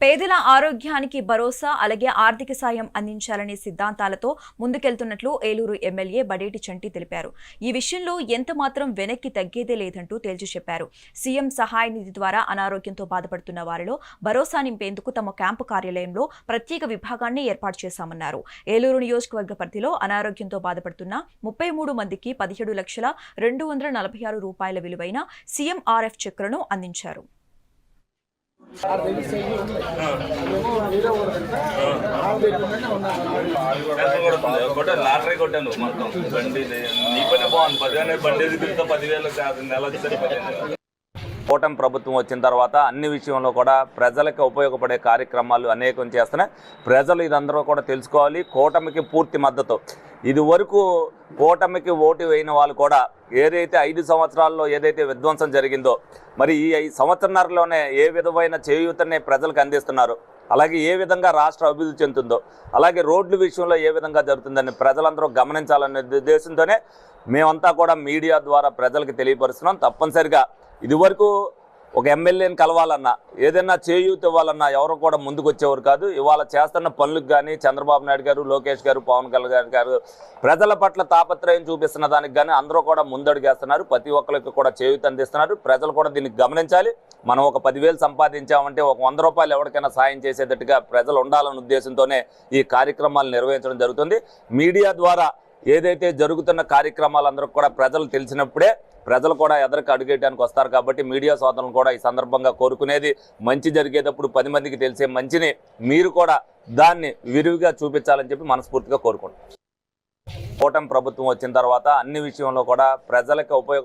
పేదల ఆరోగ్యానికి భరోసా అలాగే ఆర్థిక సాయం అందించాలనే సిద్ధాంతాలతో ముందుకెళ్తున్నట్లు ఏలూరు ఎమ్మెల్యే బడేటి చంటి తెలిపారు. ఈ విషయంలో ఎంత మాత్రం వెనక్కి తగ్గేదే లేదంటూ తేల్చి చెప్పారు. సీఎం సహాయ నిధి ద్వారా అనారోగ్యంతో బాధపడుతున్న వారిలో భరోసా నింపేందుకు తమ క్యాంపు కార్యాలయంలో ప్రత్యేక విభాగాన్ని ఏర్పాటు చేశామన్నారు. ఏలూరు నియోజకవర్గ పరిధిలో అనారోగ్యంతో బాధపడుతున్న ముప్పై మూడు మందికి పదిహేడు లక్షల రెండు వందల నలభై ఆరు రూపాయల విలువైన సీఎంఆర్ఎఫ్ చెక్కులను అందించారు. లాటరీ కొట్టాను మొత్తం బండి నీ పనే బాగుంది పదివేల బండి దిగుతా పదివేలు కాదు నెల వచ్చేసరికి పదిహేను కూటమి ప్రభుత్వం వచ్చిన తర్వాత అన్ని విషయంలో కూడా ప్రజలకు ఉపయోగపడే కార్యక్రమాలు అనేకం చేస్తున్నాయి. ప్రజలు ఇదందరూ కూడా తెలుసుకోవాలి. కూటమికి పూర్తి మద్దతు. ఇది వరకు కూటమికి ఓటు వేయిన వాళ్ళు కూడా ఏదైతే ఐదు సంవత్సరాల్లో ఏదైతే విధ్వంసం జరిగిందో మరి ఈ ఐదు సంవత్సరాలలోనే ఏ విధమైన చేయూతని ప్రజలకు అందిస్తున్నారు? అలాగే ఏ విధంగా రాష్ట్ర అభివృద్ధి చెందుతుందో అలాగే రోడ్ల విషయంలో ఏ విధంగా జరుగుతుందని ప్రజలందరూ గమనించాలనే ఉద్దేశంతోనే మేమంతా కూడా మీడియా ద్వారా ప్రజలకు తెలియపరుస్తున్నాం. తప్పనిసరిగా ఇదివరకు ఒక ఎమ్మెల్యేని కలవాలన్నా ఏదైనా చేయూత ఇవ్వాలన్నా ఎవరు కూడా ముందుకు వచ్చేవారు కాదు. ఇవాళ చేస్తున్న పనులకు కానీ చంద్రబాబు నాయుడు గారు లోకేష్ గారు పవన్ కళ్యాణ్ గారు ప్రజల పట్ల తాపత్రయం చూపిస్తున్న దానికి కానీ అందరూ కూడా ముందడుగేస్తున్నారు. ప్రతి ఒక్కరికి కూడా చేయూత అందిస్తున్నారు. ప్రజలు కూడా దీన్ని గమనించాలి. మనం ఒక పదివేలు సంపాదించామంటే ఒక వంద రూపాయలు ఎవరికైనా సాయం చేసేటట్టుగా ప్రజలు ఉండాలనే ఉద్దేశంతోనే ఈ కార్యక్రమాలు నిర్వహించడం జరుగుతుంది. మీడియా ద్వారా ఏదైతే జరుగుతున్న కార్యక్రమాలందరూ కూడా ప్రజలు తెలిసినప్పుడే ప్రజలు కూడా ఎదరికి అడుగేయడానికి వస్తారు కాబట్టి మీడియా సోదరులు కూడా ఈ సందర్భంగా కోరుకునేది మంచి జరిగేటప్పుడు పది మందికి తెలిసే మంచిని మీరు కూడా దాన్ని విరివిగా చూపించాలని చెప్పి మనస్ఫూర్తిగా కోరుకుంటున్నాం. కూటమి ప్రభుత్వం వచ్చిన తర్వాత అన్ని విషయంలో కూడా ప్రజలకు ఉపయోగ